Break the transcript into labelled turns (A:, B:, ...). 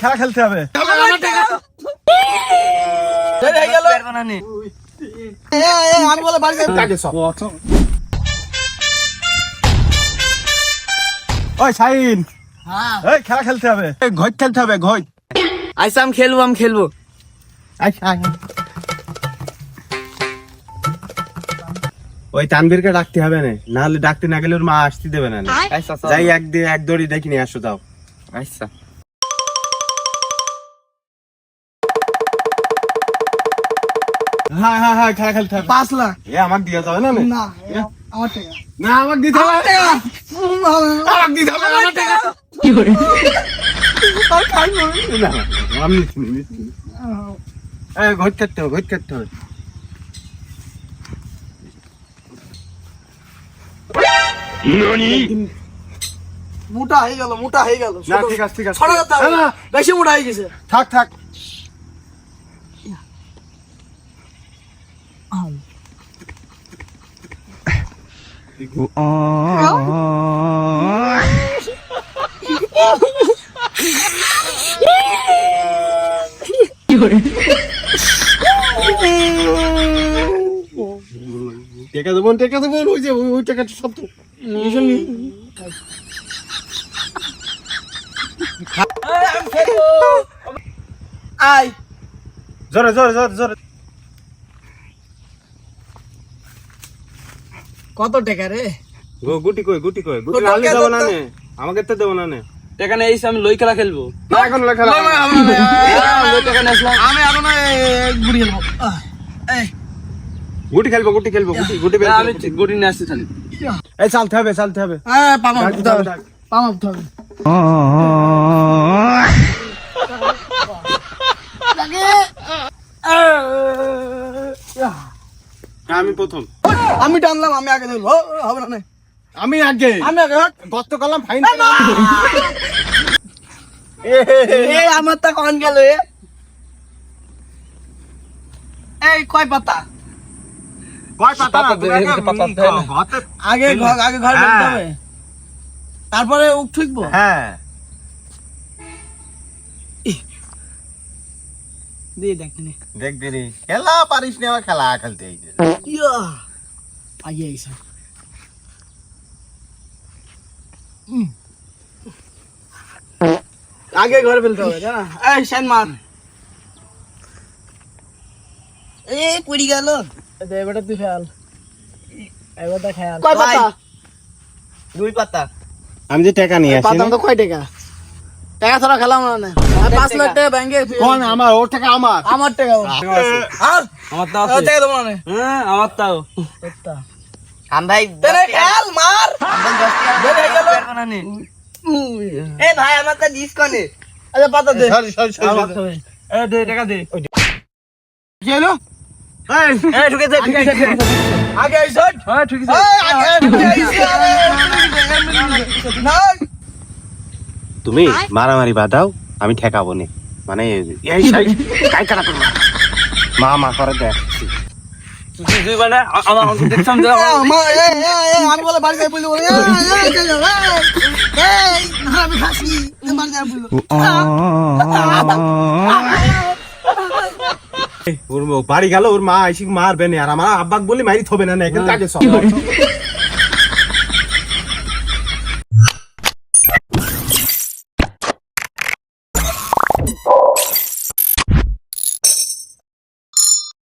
A: খেলা খেলতে হবে।
B: আমি বলে বাড়ি যাই।
A: আগে সব। ওই শাইন
B: হ্যাঁ।
A: এই খেলা খেলতে হবে। খেলতে হবে ঘট।
B: আইসা আমি খেলব আমি খেলব।
A: ওই তানবীরকে ডাকতে হবে না। নাহলে ডাকতে না গেলে ওর মা আসতে দেবে না যাই একদিন এক দড়ি দেখি নিয়ে আসো যাও।
B: আচ্ছা
A: হ্যাঁ হ্যাঁ হ্যাঁ খেলা খেলতে হবে
B: পাঁচ লাখ।
A: এ আমাকে দিয়ে যাবে না
B: না? আমার টাকা।
A: না আমাকে দিতে হবে আমাকে দিতে হবে আমার টাকা। না। আমি নিচ্ছি না, নিচ্ছি। না। এই কাটতে হবে ঘট কাটতে হবে।
B: মোটা হয়ে গেল মোটা হয়ে গেল।
A: না ঠিক আছে ঠিক আছে।
B: বেশি মোটা হয়ে গেছে।
A: থাক থাক। টেকা দেবো টেকা দেবো ওই যে ওই- টাকাটা সব তো জোরে জোরে জোরে জোরে।
B: কত টাকা রে
A: গো- গুটি কই গুটি কই গুটি
B: গুটি
A: লালি দেবো না নে আমাকে তো দেবো না নে
C: এখানে এসে আমি লই খেলা খেলব
A: না এখন লেখা
B: আমি এখন গুড়ি খেলব
A: গুটি খেলব গুটি খেলব গুটি গুটি বের
C: আমি
A: গুটি।
C: নিয়ে আসতে খালি
A: এই চালতে হবে চালতে হবে
B: হ্যাঁ পামা উঠতে হবে। পামা উঠতে হবে
A: আমি প্রথম
B: আমি টানলাম আমি আগে ধরবো ও, হবে না।
A: আমি আগে।
B: আমি আগে
A: গত করলাম ফাইন
B: এই আমার তা কখন গেল এই কয় পাতা?
A: কয় আগে,
B: আগে ঘর
A: হ্যাঁ।
B: হবে। তারপরে
A: হ্যাঁ।
B: দেখনি
A: দেখ খেলা পারিস না আমার খেলা খেলতে
B: ইয়া আগে ঘরে ফেলতে হবে জানা এই শান মার এ পড়ি গেল এবারে তুই খেয়াল এবারটা খেয়াল কয় পাতা দুই পাতা
A: আমি যে টাকা নিয়ে আসি
B: পাতা তো কয় টাকা টাকা ছাড়া খেলাম না পাঁচ লাখ টাকা ব্যাংকে
A: কোন? আমার? ওর টাকা আমার?
B: আমার টাকা
C: আমার তাও
B: টাকা
C: হ্যাঁ আমার তাও।
D: ভাই
B: তেরে মার!
D: এ ভাই আমার তো
B: আচ্ছা পাতা দে।
A: সরি সরি সরি
C: এ দে টাকা দে।
B: কি হলো?
A: এই
D: এ ঢুকে দে ঢুকে দে
B: আগে আইসা
C: হ্যাঁ ঠিক আছে
B: আগে ঢুকে না
A: তুমি মারামারি বাদাও আমি ঠেকাবো নে। মানে এই সাই কাই কাটা করবা মা মা করে দেখ।
C: তুই তুই মানে আ- আমার আমাকে দেখছাম যে আমার-
B: আমার এ এ এ আমি বলে বাড়ি যাই বলি।
A: ওর বাড়ি গেল ওর মা আইসি মারবে না। আর আমার আব্বাক বলি মারি থবে না না এখানে সব।